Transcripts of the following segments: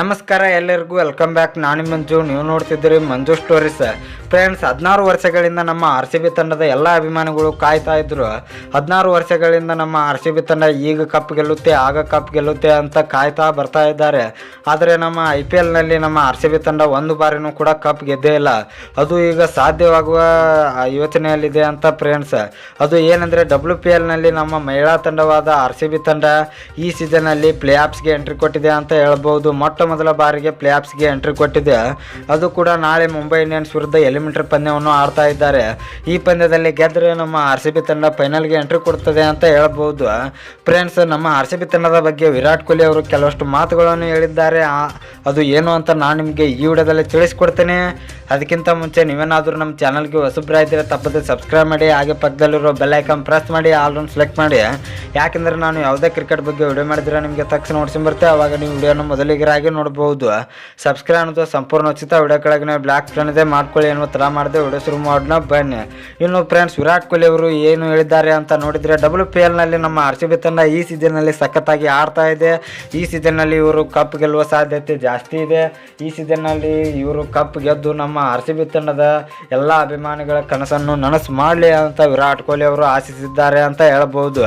ನಮಸ್ಕಾರ ಎಲ್ಲರಿಗೂ welcome back ನಾನು ಮಂಜು, ನೀವು ನೋಡ್ತಿದ್ದೀರಿ ಮಂಜು ಸ್ಟೋರೀಸ್ ಫ್ರೆಂಡ್ಸ್ ಹದಿನಾರು ವರ್ಷಗಳಿಂದ ನಮ್ಮ ಆರ್ ಸಿ ಬಿ ತಂಡದ ಎಲ್ಲ ಅಭಿಮಾನಿಗಳು ಕಾಯ್ತಾ ಇದ್ರು. ಹದಿನಾರು ವರ್ಷಗಳಿಂದ ನಮ್ಮ ಆರ್ ಸಿ ಬಿ ತಂಡ ಈಗ ಕಪ್ ಗೆಲ್ಲುತ್ತೆ, ಆಗ ಕಪ್ ಗೆಲ್ಲುತ್ತೆ ಅಂತ ಕಾಯ್ತಾ ಬರ್ತಾ ಇದ್ದಾರೆ. ಆದರೆ ನಮ್ಮ ಐ ಪಿ ಎಲ್ನಲ್ಲಿ ನಮ್ಮ ಆರ್ ಸಿ ಬಿ ತಂಡ ಒಂದು ಬಾರಿನೂ ಕೂಡ ಕಪ್ ಗೆದ್ದೇ ಇಲ್ಲ. ಅದು ಈಗ ಸಾಧ್ಯವಾಗುವ ಯೋಚನೆಯಲ್ಲಿದೆ ಅಂತ ಫ್ರೆಂಡ್ಸ್ ಅದು ಏನಂದರೆ ಡಬ್ಲ್ಯೂ ಪಿ ಎಲ್ನಲ್ಲಿ ನಮ್ಮ ಮಹಿಳಾ ತಂಡವಾದ ಆರ್ ಸಿ ಬಿ ತಂಡ ಈ ಸೀಸನಲ್ಲಿ ಪ್ಲೇ ಆಫ್ಸ್ಗೆ ಎಂಟ್ರಿ ಕೊಟ್ಟಿದೆ ಅಂತ ಹೇಳ್ಬೋದು. ಮೊಟ್ಟ ಮೊದಲ ಬಾರಿಗೆ ಪ್ಲೇ ಆಫ್ಸ್ಗೆ ಎಂಟ್ರಿ ಕೊಟ್ಟಿದೆ. ಅದು ಕೂಡ ನಾಳೆ ಮುಂಬೈ ಇಂಡಿಯನ್ಸ್ ವಿರುದ್ಧ ಎಲಿಮಿನೇಟರ್ ಪಂದ್ಯವನ್ನು ಆಡ್ತಾ ಇದ್ದಾರೆ. ಈ ಪಂದ್ಯದಲ್ಲಿ ಗೆದ್ದರೆ ನಮ್ಮ ಆರ್ ಸಿ ಬಿ ತಂಡ ಫೈನಲ್ಗೆ ಎಂಟ್ರಿ ಕೊಡ್ತದೆ ಅಂತ ಹೇಳ್ಬೋದು ಫ್ರೆಂಡ್ಸ್, ನಮ್ಮ ಆರ್ ಸಿ ಬಿ ತಂಡದ ಬಗ್ಗೆ ವಿರಾಟ್ ಕೊಹ್ಲಿ ಅವರು ಕೆಲವಷ್ಟು ಮಾತುಗಳನ್ನು ಹೇಳಿದ್ದಾರೆ. ಅದು ಏನು ಅಂತ ನಾನು ನಿಮಗೆ ಈ ವಿಡಿಯೋದಲ್ಲಿ ತಿಳಿಸ್ಕೊಡ್ತೇನೆ. ಅದಕ್ಕಿಂತ ಮುಂಚೆ ನೀವೇನಾದರೂ ನಮ್ಮ ಚಾನಲ್ಗೆ ಹೊಸಬ್ರಾಗಿದ್ದರೆ ತಪ್ಪದೆ ಸಬ್ಸ್ಕ್ರೈಬ್ ಮಾಡಿ, ಹಾಗೆ ಪಕ್ಕದಲ್ಲಿರೋ ಬೆಲ್ ಐಕಾನ್ ಪ್ರೆಸ್ ಮಾಡಿ, ಆಲ್ ರೌಂಡ್ ಸೆಲೆಕ್ಟ್ ಮಾಡಿ. ಯಾಕೆಂದರೆ ನಾನು ಯಾವುದೇ ಕ್ರಿಕೆಟ್ ಬಗ್ಗೆ ವಿಡಿಯೋ ಮಾಡಿದರೆ ನಿಮಗೆ ತಕ್ಷಣ ನೋಡ್ಸಿ ಬರುತ್ತೆ. ಅವಾಗ ನೀವು ವಿಡಿಯೋನ ಮೊದಲಿಗರಾಗಿ ನೋಡ್ಬೋದು. ಸಬ್ಸ್ಕ್ರೈಬ್ ಅನ್ನೋದು ಸಂಪೂರ್ಣ ಉಚಿತ. ವಿಡಿಯೋ ಕೆಳಗೆ ಬ್ಲಾಕ್ ಸ್ಕ್ರೀನ್ ಇದೆ, ಮಾಡ್ಕೊಳ್ಳಿ ಅನ್ನೋ ಥರ ಮಾಡಿದೆ ವಿಡಿಯೋ ಶುರು ಮಾಡೋಣ, ಬನ್ನಿ. ಇನ್ನು ಫ್ರೆಂಡ್ಸ್ ವಿರಾಟ್ ಕೊಹ್ಲಿ ಅವರು ಏನು ಹೇಳಿದ್ದಾರೆ ಅಂತ ನೋಡಿದರೆ ಡಬ್ಲ್ಯೂ ಪಿ ಎಲ್ನಲ್ಲಿ ನಮ್ಮ ಆರ್ ಸಿ ಬಿ ತಂಡ ಈ ಸೀಸನ್ನಲ್ಲಿ ಸಖತ್ತಾಗಿ ಆಡ್ತಾ ಇದೆ. ಈ ಸೀಸನ್ನಲ್ಲಿ ಇವರು ಕಪ್ ಗೆಲ್ಲುವ ಸಾಧ್ಯತೆ ಜಾಸ್ತಿ ಇದೆ. ಈ ಸೀಸನ್ನಲ್ಲಿ ಇವರು ಕಪ್ ಗೆದ್ದು ನಮ್ಮ ಆರ್ ಸಿ ಬಿ ತಂಡದ ಎಲ್ಲ ಅಭಿಮಾನಿಗಳ ಕನಸನ್ನು ನನಸು ಮಾಡಲಿ ಅಂತ ವಿರಾಟ್ ಕೊಹ್ಲಿ ಅವರು ಆಶಿಸಿದ್ದಾರೆ ಅಂತ ಹೇಳಬಹುದು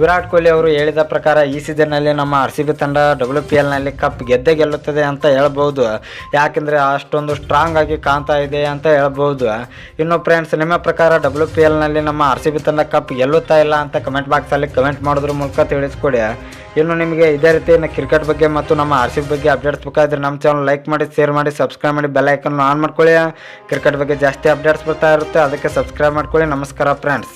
ವಿರಾಟ್ ಕೊಹ್ಲಿ ಅವರು ಹೇಳಿದ ಪ್ರಕಾರ ಈ ಸೀಸನ್ನಲ್ಲಿ ನಮ್ಮ ಆರ್ ಸಿ ಬಿ ತಂಡ ಡಬ್ಲ್ಯೂ ಪಿ ಎಲ್ನಲ್ಲಿ ಕಪ್ ಗೆದ್ದೇ ಗೆಲ್ಲುತ್ತದೆ ಅಂತ ಹೇಳ್ಬೋದು. ಯಾಕೆಂದರೆ ಅಷ್ಟೊಂದು ಸ್ಟ್ರಾಂಗ್ ಆಗಿ ಕಾಣ್ತಾ ಇದೆ ಅಂತ ಹೇಳ್ಬೋದು. ಇನ್ನು ಫ್ರೆಂಡ್ಸ್ ನಿಮ್ಮ ಪ್ರಕಾರ ಡಬ್ಲ್ಯೂ ಪಿ ಎಲ್ನಲ್ಲಿ ನಮ್ಮ ಆರ್ ಸಿ ಬಿ ತಂಡ ಕಪ್ ಗೆಲ್ಲುತ್ತಾ ಇಲ್ಲ ಅಂತ ಕಮೆಂಟ್ ಬಾಕ್ಸಲ್ಲಿ ಕಮೆಂಟ್ ಮಾಡೋದ್ರ ಮೂಲಕ ತಿಳಿಸ್ಕೊಡಿ. ಇನ್ನು ನಿಮಗೆ ಇದೇ ರೀತಿ ಕ್ರಿಕೆಟ್ ಬಗ್ಗೆ ಮತ್ತು ನಮ್ಮ ಆರ್ ಸಿ ಬಿ ಬಗ್ಗೆ ಅಪ್ಡೇಟ್ಸ್ ಬೇಕಾದ್ರೆ ನಮ್ಮ ಚಾನಲ್ ಲೈಕ್ ಮಾಡಿ ಶೇರ್ ಮಾಡಿ ಸಬ್ಸ್ಕ್ರೈಬ್ ಮಾಡಿ ಬೆಲ್ ಐಕನ್ ಆನ್ ಮಾಡ್ಕೊಳ್ಳಿ. ಕ್ರಿಕೆಟ್ ಬಗ್ಗೆ ಜಾಸ್ತಿ ಅಪ್ಡೇಟ್ಸ್ ಬರ್ತಾ ಇರುತ್ತೆ. ಅದಕ್ಕೆ ಸಬ್ಸ್ಕ್ರೈಬ್ ಮಾಡ್ಕೊಳ್ಳಿ. ನಮಸ್ಕಾರ ಫ್ರೆಂಡ್ಸ್